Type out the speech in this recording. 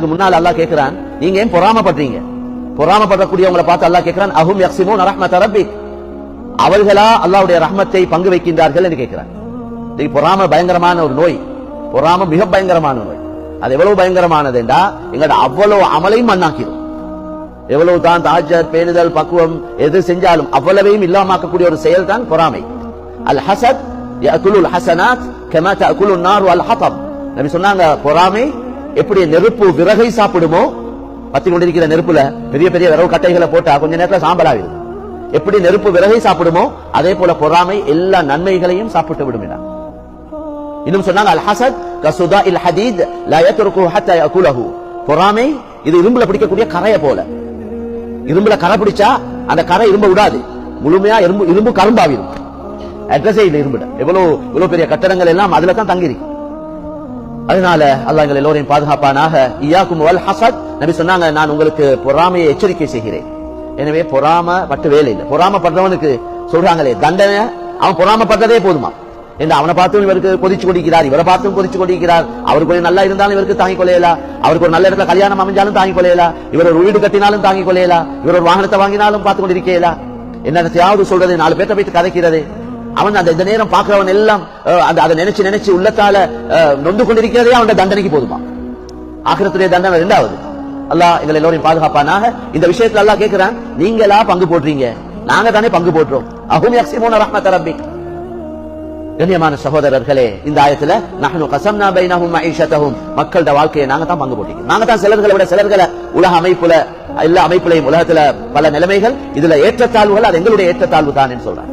முன்னால் அல்லாஹ் கேட்கிறான். நீங்க ஏன் பொறாமப்படுறீங்க? பொறாமப்படக்கூடியவங்களை பார்த்து அல்லாஹ் கேட்கிறான் அஹும் யக்ஸிமூன் ரஹ்மத் ரப்பிக். அவர்களா அல்லாவுடைய ரஹ்மத்தை பங்கு வைக்கின்றார்கள் என்று கேட்கிறான். இது பொறாம பயங்கரமான ஒரு நோய். பொறாம மிக பயங்கரமான நோய். அது எவ்வளவு பயங்கரமானது என்றா எங்களோட அவ்வளவு அமலையும் மண்ணாக்கிடும். எவ்வளவு தான் தாஜர் பேணுதல் பக்குவம் எது செஞ்சாலும் அவ்வளவையும் இல்லாமக்கக்கூடிய ஒரு செயல் தான் பொறாமை. அல் ஹசத் யஅகுலுல் ஹசனாத் கமா தஅகுலு நார் வல் ஹதப். நபி சொன்னாங்க பொறாமை எப்படி நெருப்பு விறகை சாப்பிடுமோ? பத்தி கொண்டிருக்கிற நெருப்புல பெரிய பெரிய விறகு கட்டைகளை போட்டா கொஞ்ச நேரத்துல சாம்பலாகிடும் எப்படி நெருப்பு விறகை சாப்பிடுமோ அதே போல பொறாமை எல்லா நன்மைகளையும் சாப்பிட்டு விடும் இன்னும் சொன்னாங்க அல் ஹசத் கசுதா இல் ஹதீத் லயத்துருக்கு ஹத்தா யகுலஹு. பொறாமை இது இரும்புல பிடிக்கக்கூடிய கரையை போல. இரும்புல கரை பிடிச்சா அந்த கரை இரும்ப விடாது. முழுமையா இரும்பு இரும்பு கரும்பாவிடும் அட்ரஸே இல்லை இரும்புல. எவ்வளவு இவ்வளவு பெரிய கட்டடங்கள் எல்லாம் அதுல தான் தங்கியிருக்கு. அதனால அல்லாஹ் எங்கள் எல்லோரையும் பாதுகாப்பானாக. இயாக்கும் வல் ஹசத் நபி சொன்னாங்க நான் உங்களுக்கு பொறாமையை எச்சரிக்கை செய்கிறேன். எனவே பொறாம பட்டு வேலை இல்லை. பொறாம பண்றவனுக்கு சொல்றாங்களே தண்டனை அவன் பொறாம பண்றதே போதுமா? என்று அவனை பார்த்தும் இவருக்கு கொதிச்சு கொடுக்கிறார் இவரை பார்த்தும் கொதிச்சு கொடுக்கிறார் அவருக்கு கொஞ்சம் நல்லா இருந்தாலும் இவருக்கு தாங்கிக் கொள்ளையலா அவருக்கு ஒரு நல்ல இடத்துல கல்யாணம் அமைஞ்சாலும் தாங்கிக் கொள்ளையலா இவர் ஒரு வீடு கட்டினாலும் தாங்கிக் கொள்ளையலா இவர் ஒரு வாகனத்தை வாங்கினாலும் பார்த்து கொண்டிருக்கலா. என்னத்தையாவது சொல்றது நாலு பேர்த்த போயிட்டு கதைக்கிறது. அவன் அந்த இந்த நேரம் பார்க்கிறவன் எல்லாம் அந்த அதை நினைச்சு நினைச்சு உள்ளத்தால நொந்து கொண்டிருக்கிறதே அவன் தண்டனைக்கு போதுமா ஆக்கிரத்துடைய தண்டனை ரெண்டாவது அல்லாஹ் எங்களை எல்லோரையும் பாதுகாப்பானாக. இந்த விஷயத்துல அல்லாஹ் கேட்கிறான் நீங்களா பங்கு போடுறீங்க? நாங்க தானே பங்கு போடுறோம். அஹும் யக்ஸிமூன ரஹ்மத் ரப்பி கண்ணியமான சகோதரர்களே இந்த ஆயத்துல நஹ்னு கசம்னா பைனஹும் மஈஷத்தஹும் மக்களோட வாழ்க்கையை நாங்க தான் பங்கு போட்டிருக்கோம். நாங்க தான் சிலர்களை விட சிலர்களை உலக அமைப்புல எல்லா அமைப்புலையும் உலகத்துல பல நிலைமைகள் இதுல ஏற்றத்தாழ்வுகள் அது எங்களுடைய ஏற்றத்தாழ்வு தான் சொல்றாங்க.